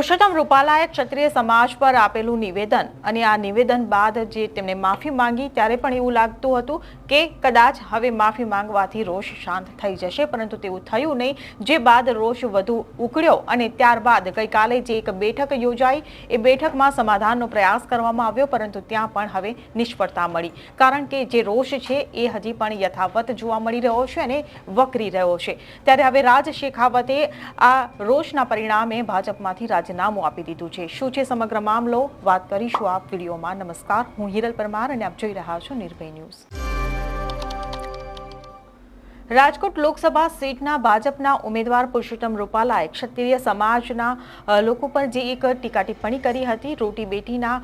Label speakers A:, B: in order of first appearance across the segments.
A: પુરુષોત્તમ રૂપાલાએ ક્ષત્રિય સમાજ પર આપેલું નિવેદન અને આ નિવેદન બાદ જે તેમણે માફી માંગી ત્યારે પણ એવું લાગતું હતું કે કદાચ હવે માફી માંગવાથી રોષ શાંત થઈ જશે, પરંતુ તેવું થયું નહીં. જે બાદ રોષ વધુ ઉકળ્યો અને ત્યારબાદ ગઈકાલે જે એક બેઠક યોજાઈ, એ બેઠકમાં સમાધાનનો પ્રયાસ કરવામાં આવ્યો, પરંતુ ત્યાં પણ હવે નિષ્ફળતા મળી. કારણ કે જે રોષ છે, એ હજી પણ યથાવત જોવા મળી રહ્યો છે અને વકરી રહ્યો છે. ત્યારે હવે રાજ શેખાવતે આ રોષના પરિણામે ભાજપમાંથી રાજીનામું આપી દીધું છે. શું છે સમગ્ર મામલો? વાત કરીશું આપ વિડીયોમાં. નમસ્કાર. હું હિરલ પરમાર અને આપ જોઈ રહ્યા છો નિર્ભય ન્યૂઝ. રાજકોટ લોકસભા સીટના ભાજપના ઉમેદવાર પુરુષોત્તમ રૂપાલાએ ક્ષત્રિય સમાજના લોકો પર જે એક ટીકા ટિપ્પણી કરી હતી, રોટી બેટીના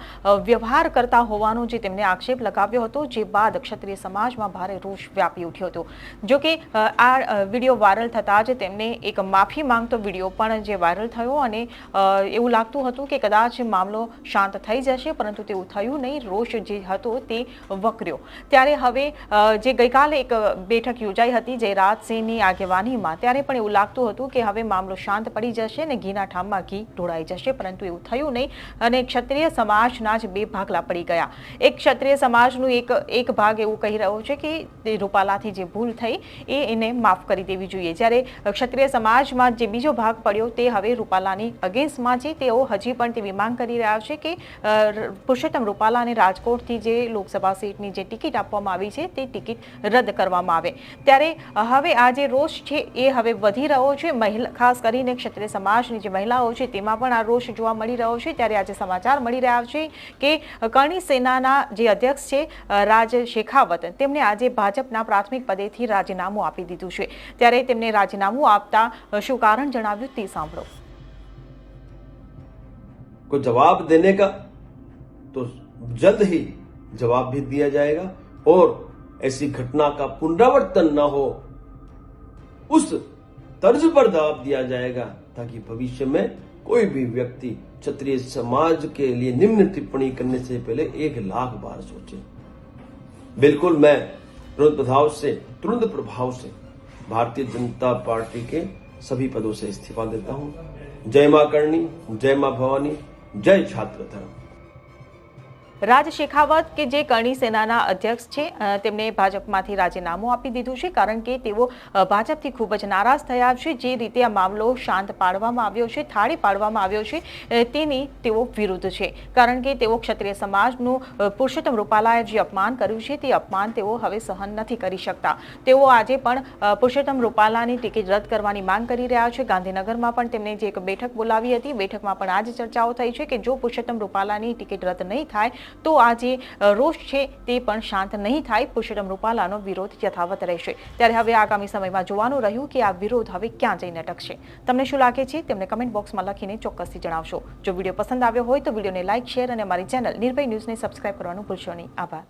A: વ્યવહાર કરતા હોવાનો જે તેમને આક્ષેપ લગાવ્યો હતો, જે બાદ ક્ષત્રિય સમાજમાં ભારે રોષ વ્યાપી ઉઠ્યો હતો. જોકે આ વીડિયો વાયરલ થતાં જ તેમને એક માફી માંગતો વીડિયો પણ જે વાયરલ થયો અને એવું લાગતું હતું કે કદાચ મામલો શાંત થઈ જશે, પરંતુ તેવું થયું નહીં, રોષ જે હતો તે વકર્યો. ત્યારે હવે જે ગઈકાલે એક બેઠક યોજાઈ હતી જયરાજસિંહની આગેવાનીમાં. ત્યારે પણ એવું લાગતું હતું કે હવે મામલો શાંત પડી જશે અને ઘીના ઠામમાં ઘી ઢોળાઈ જશે, પરંતુ એવું થયું નહીં અને ક્ષત્રિય સમાજના જ બે ભાગલા પડી ગયા. એક ક્ષત્રિય સમાજનું એક એક ભાગ એવું કહી રહ્યો છે કે રૂપાલાથી જે ભૂલ થઈ એ એને માફ કરી દેવી જોઈએ. જ્યારે ક્ષત્રિય સમાજમાં જે બીજો ભાગ પડ્યો તે હવે રૂપાલાની અગેન્સ્ટમાં છે. તેઓ હજી પણ તેવી માંગ કરી રહ્યા છે કે પુરુષોત્તમ રૂપાલાને રાજકોટથી જે લોકસભા સીટની જે ટિકિટ આપવામાં આવી છે તે ટિકિટ રદ કરવામાં આવે. ત્યારે હવે આ જે રોષ છે એ હવે વધી રહ્યો છે મહિલા ખાસ કરીને ક્ષત્રિય સમાજની જે મહિલાઓ છે તેમાં પણ આ રોષ જોવા મળી રહ્યો છે ત્યારે આજે સમાચાર મળી રહ્યા છે કે કરણી સેનાના જે અધ્યક્ષ છે અ, રાજ શેખાવત તેમણે આજે ભાજપના પ્રાથમિક પદેથી રાજીનામું આપી દીધું છે ત્યારે તેમને રાજીનામું આપતા અ, શું કારણ જણાવ્યું તે સાંભળો
B: को जवाब देने का तो जल्द ही जवाब भी दिया जाएगा और ऐसी घटना का पुनरावर्तन न हो, उस तर्ज पर दबाव दिया जाएगा ताकि भविष्य में कोई भी व्यक्ति क्षत्रिय समाज के लिए निम्न टिप्पणी करने से पहले एक लाख बार सोचे। बिल्कुल मैं तुरंत प्रभाव से, तुरंत प्रभाव से भारतीय जनता पार्टी के सभी पदों से इस्तीफा देता हूँ। जय माँ करणी, जय माँ भवानी, जय छात्र धर्म।
A: રાજ શેખાવત કે જે કરણી સેનાના અધ્યક્ષ છે તેમણે ભાજપમાંથી રાજીનામું આપી દીધું છે, કારણ કે તેઓ ભાજપથી ખૂબ જ નારાજ થયા છે, જે રીતે આ મામલો શાંત પાડવામાં આવ્યો છે, થાળી પાડવામાં આવ્યો છે તેની તેઓ વિરુદ્ધ છે. કારણ કે તેઓ ક્ષત્રિય સમાજનું પુરુષોત્તમ રૂપાલાએ જે અપમાન કર્યું છે, તે અપમાન તેઓ હવે સહન નથી કરી શકતા. તેઓ આજે પણ પુરુષોત્તમ રૂપાલાની ટિકિટ રદ કરવાની માંગ કરી રહ્યા છે. ગાંધીનગરમાં પણ તેમણે જે એક બેઠક બોલાવી હતી. બેઠકમાં પણ આ જ ચર્ચાઓ થઈ છે કે જો પુરુષોત્તમ રૂપાલાની ટિકિટ રદ નહીં થાય તો આ જે રોષ છે તે પણ શાંત નહીં થાય. પુરુષોત્તમ રૂપાલાનો વિરોધ યથાવત રહેશે. ત્યારે હવે આગામી સમયમાં જોવાનું રહ્યું કે આ વિરોધ હવે ક્યાં જઈને અટકશે તમને શું લાગે છે? તેમને કમેન્ટ બોક્સમાં લખીને ચોક્કસથી જણાવશો. જો વીડિયો પસંદ આવ્યો હોય તો વિડીયોને લાઇક, શેર અને અમારી ચેનલ નિર્ભય ન્યૂઝને સબસ્ક્રાઇબ કરવાનું ભૂલશો નહીં. આભાર.